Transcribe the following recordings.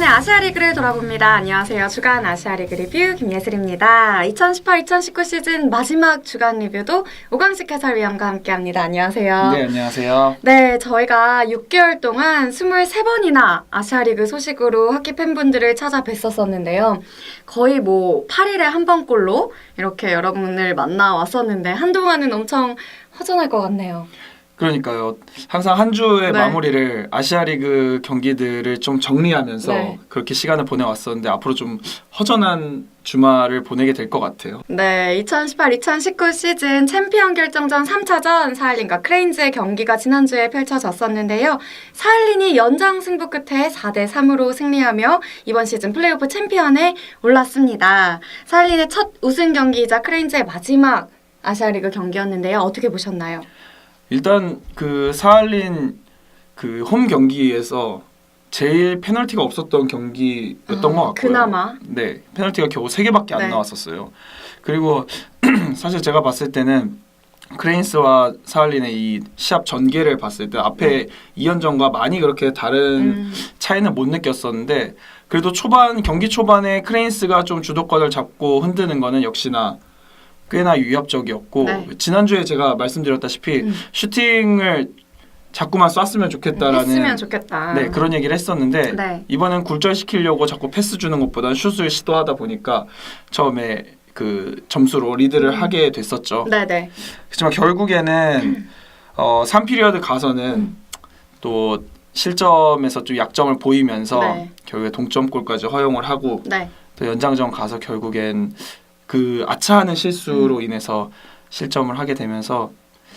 주간의 아시아 리그를 돌아봅니다. 안녕하세요. 주간 아시아 리그 리뷰 김예슬입니다. 2018-2019 시즌 마지막 주간 리뷰도 오광식 해설위원과 함께합니다. 안녕하세요. 네, 안녕하세요. 네, 저희가 6개월 동안 23번이나 아시아 리그 소식으로 하키 팬분들을 찾아뵀었었는데요. 거의 뭐 8일에 한 번꼴로 이렇게 여러분을 만나 왔었는데 한동안은 엄청 허전할 것 같네요. 그러니까요. 항상 한 주의 네. 마무리를 아시아리그 경기들을 좀 정리하면서 네. 그렇게 시간을 보내왔었는데 앞으로 좀 허전한 주말을 보내게 될 것 같아요. 네, 2018-2019 시즌 챔피언 결정전 3차전 사할린과 크레인즈의 경기가 지난주에 펼쳐졌었는데요. 사할린이 연장 승부 끝에 4대 3으로 승리하며 이번 시즌 플레이오프 챔피언에 올랐습니다. 사할린의 첫 우승 경기이자 크레인즈의 마지막 아시아리그 경기였는데요. 어떻게 보셨나요? 일단 그 사할린 그 홈 경기에서 제일 페널티가 없었던 경기였던 아, 것 같고요. 그나마. 네, 페널티가 겨우 3개밖에 안 네. 나왔었어요. 그리고 사실 제가 봤을 때는 크레인스와 사할린의 이 시합 전개를 봤을 때 앞에 이연전과 많이 그렇게 다른 음, 차이는 못 느꼈었는데 그래도 초반 경기 초반에 크레인스가 좀 주도권을 잡고 흔드는 거는 역시나 꽤나 위협적이었고 네. 지난주에 제가 말씀드렸다시피 음. 슈팅을 자꾸만 쐈으면 좋겠다라는 했으면 좋겠다. 네 그런 얘기를 했었는데 네. 이번엔 굴절시키려고 자꾸 패스 주는 것보다 슛을 시도하다 보니까 처음에 그 점수로 리드를 음. 하게 됐었죠. 네네. 하지만 결국에는 어 3피리어드 가서는 음. 또 실점에서 좀 약점을 보이면서 네. 결국에 동점골까지 허용을 하고 네. 또 연장전 가서 결국엔 그 아차하는 실수로 음. 인해서 실점을 하게 되면서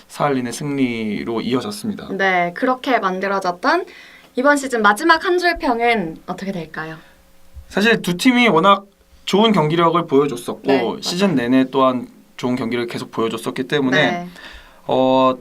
사할린의 승리로 이어졌습니다. 네, 그렇게 만들어졌던 이번 시즌 마지막 한 줄 평은 어떻게 될까요? 사실 두 팀이 워낙 좋은 경기력을 보여줬었고 네. 시즌 내내 또한 좋은 경기를 계속 보여줬었기 때문에 네. 어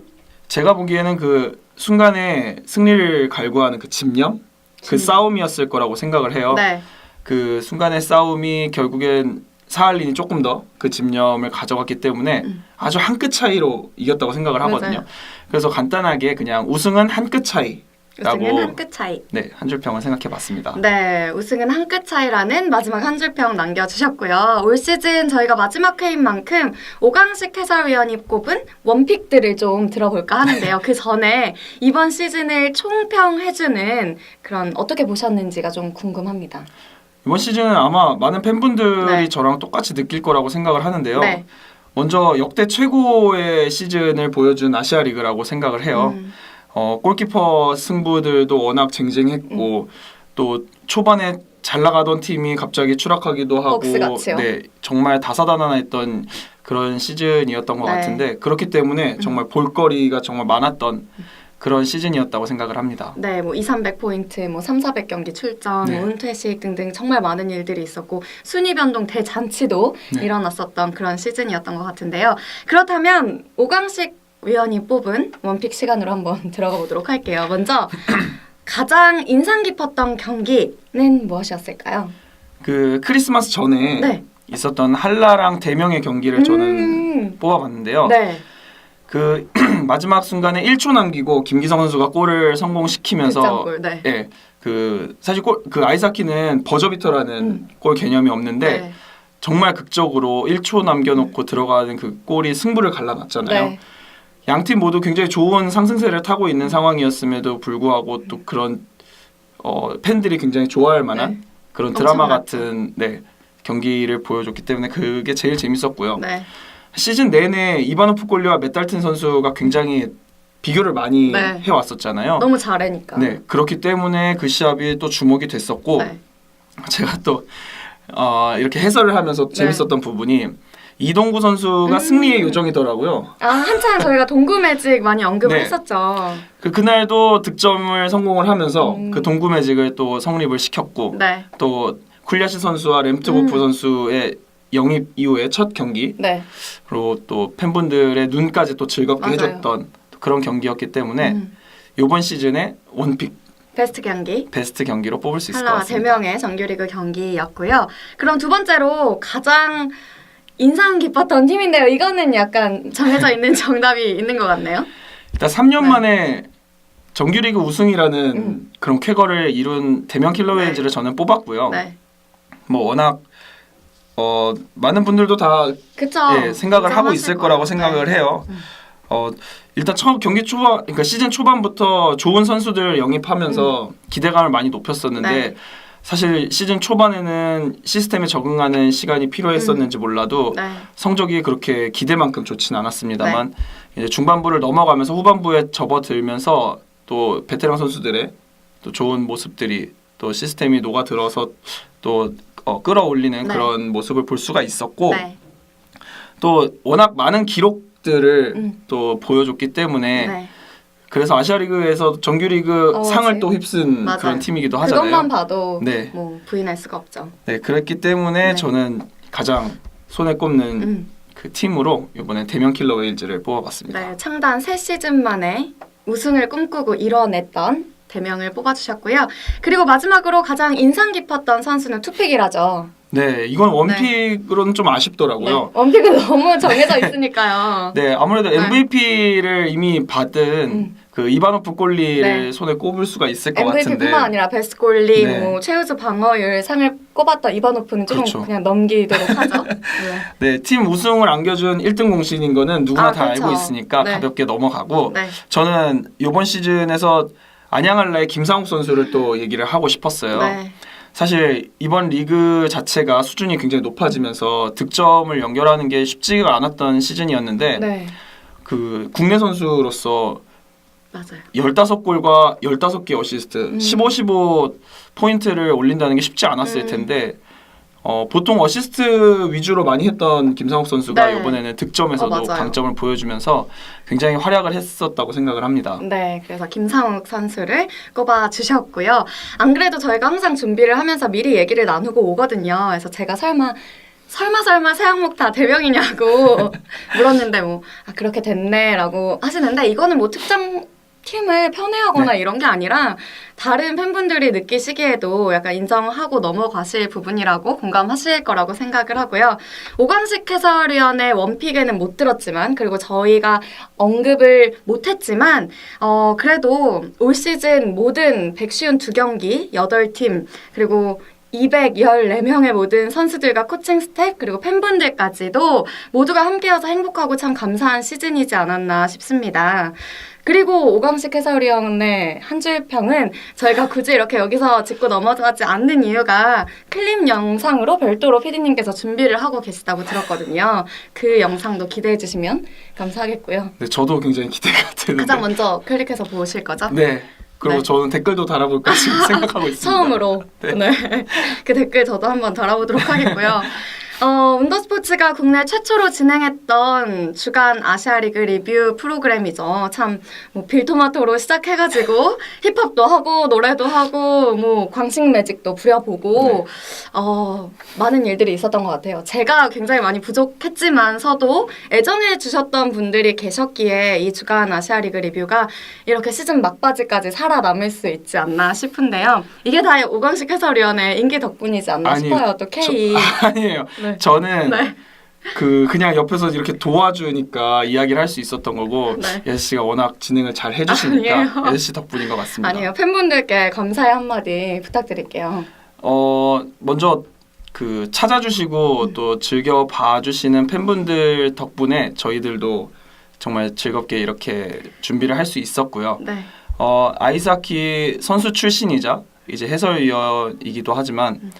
제가 보기에는 그 순간에 승리를 갈구하는 그 집념 그 집념. 싸움이었을 거라고 생각을 해요. 네. 그 순간의 싸움이 결국엔 사할린이 조금 더 그 집념을 가져갔기 때문에 음. 아주 한 끗 차이로 이겼다고 생각을 하거든요. 맞아요. 그래서 간단하게 그냥 우승은 한 끗 차이라고 우승은 한 끗 차이. 네, 한 줄 평을 생각해 봤습니다. 네, 우승은 한 끗 차이라는 마지막 한 줄 평 남겨주셨고요. 올 시즌 저희가 마지막 회인 만큼 오강식 해설위원이 꼽은 원픽들을 좀 들어볼까 하는데요. 그 전에 이번 시즌을 총평해주는 그런 어떻게 보셨는지가 좀 궁금합니다. 이번 시즌은 아마 많은 팬분들이 네. 저랑 똑같이 느낄 거라고 생각을 하는데요. 네. 먼저 역대 최고의 시즌을 보여준 아시아 리그라고 생각을 해요. 음, 어, 골키퍼 승부들도 워낙 쟁쟁했고 또 초반에 잘 나가던 팀이 갑자기 추락하기도 하고. 네 정말 다사다난했던 그런 시즌이었던 것 네. 같은데 그렇기 때문에 정말 볼거리가 정말 많았던 그런 시즌이었다고 생각을 합니다. 네, 뭐 2, 300포인트, 뭐 3, 400 경기 출전, 네. 뭐 은퇴식 등등 정말 많은 일들이 있었고 순위 변동 대잔치도 네. 일어났었던 그런 시즌이었던 것 같은데요. 그렇다면 오강식 위원이 뽑은 원픽 시간으로 한번 들어가 보도록 할게요. 먼저 가장 인상 깊었던 경기는 무엇이었을까요? 그 크리스마스 전에 네. 있었던 한라랑 대명의 경기를 저는 음, 뽑아봤는데요. 네. 그 마지막 순간에 1초 남기고 김기성 선수가 골을 성공시키면서 득점골. 네. 예. 그 사실 골, 그 아이사키는 버저비터라는 음. 골 개념이 없는데 네. 정말 극적으로 1초 남겨놓고 들어가는 그 골이 승부를 갈라놨잖아요. 네. 양팀 모두 굉장히 좋은 상승세를 타고 있는 상황이었음에도 불구하고 또 그런 어, 팬들이 굉장히 좋아할 만한 그런 드라마. 같은 네, 경기를 보여줬기 때문에 그게 제일 재밌었고요. 네. 시즌 내내 이바노프 골리와 메탈튼 선수가 굉장히 비교를 많이 네. 해왔었잖아요. 너무 잘하니까. 네 그렇기 때문에 그 시합이 또 주목이 됐었고 네. 제가 또 어, 이렇게 해설을 하면서 네. 재밌었던 부분이 이동구 선수가 음. 승리의 요정이더라고요. 아 한창 저희가 동구 매직 많이 언급을 네. 했었죠. 그 그날도 득점을 성공을 하면서 음. 그 동구 매직을 또 성립을 시켰고 네. 또 쿨리아시 선수와 램트고프 음. 선수의 영입 이후의 첫 경기 네. 그리고 또 팬분들의 눈까지 또 즐겁게 맞아요. 해줬던 그런 경기였기 때문에 음. 이번 시즌에 원픽 베스트 경기. 베스트 경기로 뽑을 수 있을 것 같습니다. 대명의 정규리그 경기였고요. 그럼 두 번째로 가장 인상 깊었던 팀인데요. 이거는 약간 정해져 있는 정답이 있는 것 같네요. 일단 3년 네. 만에 정규리그 우승이라는 음. 그런 쾌거를 이룬 대명 킬러웨이즈를 저는 뽑았고요. 네. 뭐 워낙 어 많은 분들도 다 그쵸. 예, 생각을 하고 있을. 거라고 생각을 네. 해요. 음. 어 일단 처음 경기 초반 그러니까 시즌 초반부터 좋은 선수들 영입하면서 기대감을 많이 높였었는데 음. 네. 사실 시즌 초반에는 시스템에 적응하는 시간이 필요했었는지 몰라도 네. 성적이 그렇게 기대만큼 좋지는 않았습니다만 네. 이제 중반부를 넘어가면서 후반부에 접어들면서 또 베테랑 선수들의 또 좋은 모습들이 또 시스템이 녹아들어서 또 어, 끌어올리는 네. 그런 모습을 볼 수가 있었고 네. 또 워낙 많은 기록들을 음. 또 보여줬기 때문에 네. 그래서 아시아리그에서 정규리그 어, 상을. 또 휩쓴 맞아요. 그런 팀이기도 하잖아요. 그것만 봐도 네. 뭐 부인할 수가 없죠. 네, 그랬기 때문에 네. 저는 가장 손에 꼽는 음. 그 팀으로 이번에 대명 킬러 웨일즈를 뽑아봤습니다. 네, 창단 3시즌 만에 우승을 꿈꾸고 이뤄냈던 대명을 뽑아주셨고요. 그리고 마지막으로 가장 인상 깊었던 선수는 투픽이라죠. 네, 이건 원픽으로는 좀 네. 아쉽더라고요. 원픽은 너무 정해져 있으니까요. 네, 아무래도 네. MVP를 이미 받은 음. 그 이바노프 골리를 네. 손에 꼽을 수가 있을 것 같은데. MVP뿐만 아니라 베스트 골리, 네. 뭐 최우수 방어율 상을 꼽았던 이바노프는 조금 그렇죠. 그냥 넘기도록 하죠. 네. 네, 팀 우승을 안겨준 1등 공신인 거는 누구나 아, 다 그렇죠. 알고 있으니까 네. 가볍게 넘어가고 네. 저는 이번 시즌에서 안양할라의 김상욱 선수를 또 얘기를 하고 싶었어요. 네. 사실 이번 리그 자체가 수준이 굉장히 높아지면서 득점을 연결하는 게 쉽지가 않았던 시즌이었는데 네. 그 국내 선수로서 맞아요. 15골과 15개 어시스트, 음. 15, 15 포인트를 올린다는 게 쉽지 않았을 음. 텐데 어, 보통 어시스트 위주로 많이 했던 김상욱 선수가 네. 이번에는 득점에서도 어. 강점을 보여주면서 굉장히 활약을 했었다고 생각을 합니다. 네, 그래서 김상욱 선수를 꼽아 주셨고요. 안 그래도 저희가 항상 준비를 하면서 미리 얘기를 나누고 오거든요. 그래서 제가 설마 설마 설마 세 항목 다 대명이냐고 물었는데 뭐 아, 그렇게 됐네라고 하시는데 이거는 뭐 특정 팀을 편애하거나 이런 게 아니라 다른 팬분들이 느끼시기에도 약간 인정하고 넘어가실 부분이라고 공감하실 거라고 생각을 하고요. 오광식 해설위원의 원픽에는 못 들었지만 그리고 저희가 언급을 못했지만 어 그래도 올 시즌 모든 152경기 8팀 그리고 214명의 모든 선수들과 코칭 스텝 그리고 팬분들까지도 모두가 함께여서 행복하고 참 감사한 시즌이지 않았나 싶습니다. 그리고 오광식 해설위원의 한줄 평은 저희가 굳이 이렇게 여기서 짚고 넘어가지 않는 이유가 클립 영상으로 별도로 피디님께서 준비를 하고 계시다고 들었거든요. 그 영상도 기대해 주시면 감사하겠고요. 네, 저도 굉장히 기대가 되는데. 가장 먼저 클릭해서 보실 거죠? 네. 그리고 네. 저는 댓글도 달아볼까 지금 생각하고 있습니다. 처음으로 네. 네. 그 댓글 저도 한번 달아보도록 하겠고요. 어, 운더스포츠가 국내 최초로 진행했던 주간 아시아리그 리뷰 프로그램이죠. 참, 뭐, 빌토마토로 시작해가지고, 힙합도 하고, 노래도 하고, 뭐, 광식 매직도 부려보고, 네. 어, 많은 일들이 있었던 것 같아요. 제가 굉장히 많이 부족했지만서도 애정해 주셨던 분들이 계셨기에 이 주간 아시아리그 리뷰가 이렇게 시즌 막바지까지 살아남을 수 있지 않나 싶은데요. 이게 다 오광식 해설위원의 인기 덕분이지 않나 아니, 싶어요. 또 K. 아니에요. 네. 저는 네. 그 그냥 옆에서 이렇게 도와주니까 이야기를 할 수 있었던 거고 네. 예스 씨가 워낙 진행을 잘 해주시니까 아니에요. 예스 씨 덕분인 것 같습니다. 아니에요. 팬분들께 감사의 한마디 부탁드릴게요. 어 먼저 그 찾아주시고 음. 또 즐겨 봐주시는 팬분들 덕분에 저희들도 정말 즐겁게 이렇게 준비를 할 수 있었고요. 네. 어 아이스하키 선수 출신이자 이제 해설위원이기도 하지만 음.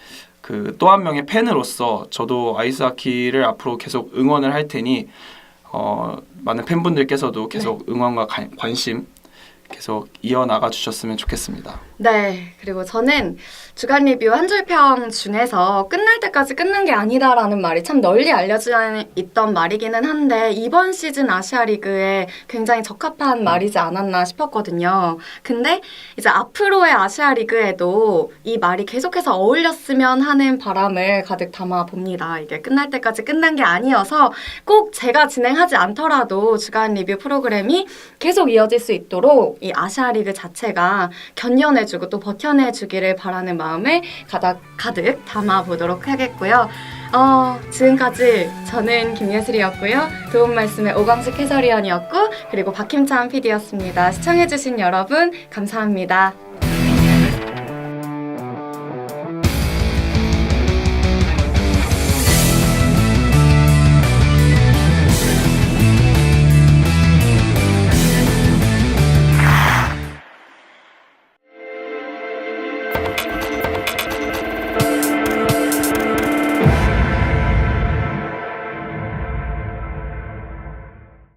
그 또 한 명의 팬으로서 저도 아이스하키를 앞으로 계속 응원을 할 테니 어 많은 팬분들께서도 계속 네. 응원과 관- 관심 계속 이어나가 주셨으면 좋겠습니다. 네, 그리고 저는 주간 리뷰 한 줄 평 중에서 끝날 때까지 끝난 게 아니다라는 말이 참 널리 알려져 있던 말이기는 한데 이번 시즌 아시아 리그에 굉장히 적합한 말이지 않았나 싶었거든요. 근데 이제 앞으로의 아시아 리그에도 이 말이 계속해서 어울렸으면 하는 바람을 가득 담아 봅니다. 이게 끝날 때까지 끝난 게 아니어서 꼭 제가 진행하지 않더라도 주간 리뷰 프로그램이 계속 이어질 수 있도록 이 아시아 리그 자체가 견연 해 이겨주고 또 버텨내주기를 바라는 마음을 가득, 가득 담아보도록 하겠고요. 어, 지금까지 저는 김예슬이었고요. 도움 말씀의 오광식 해설위원이었고 그리고 박힘찬 PD였습니다. 시청해주신 여러분 감사합니다.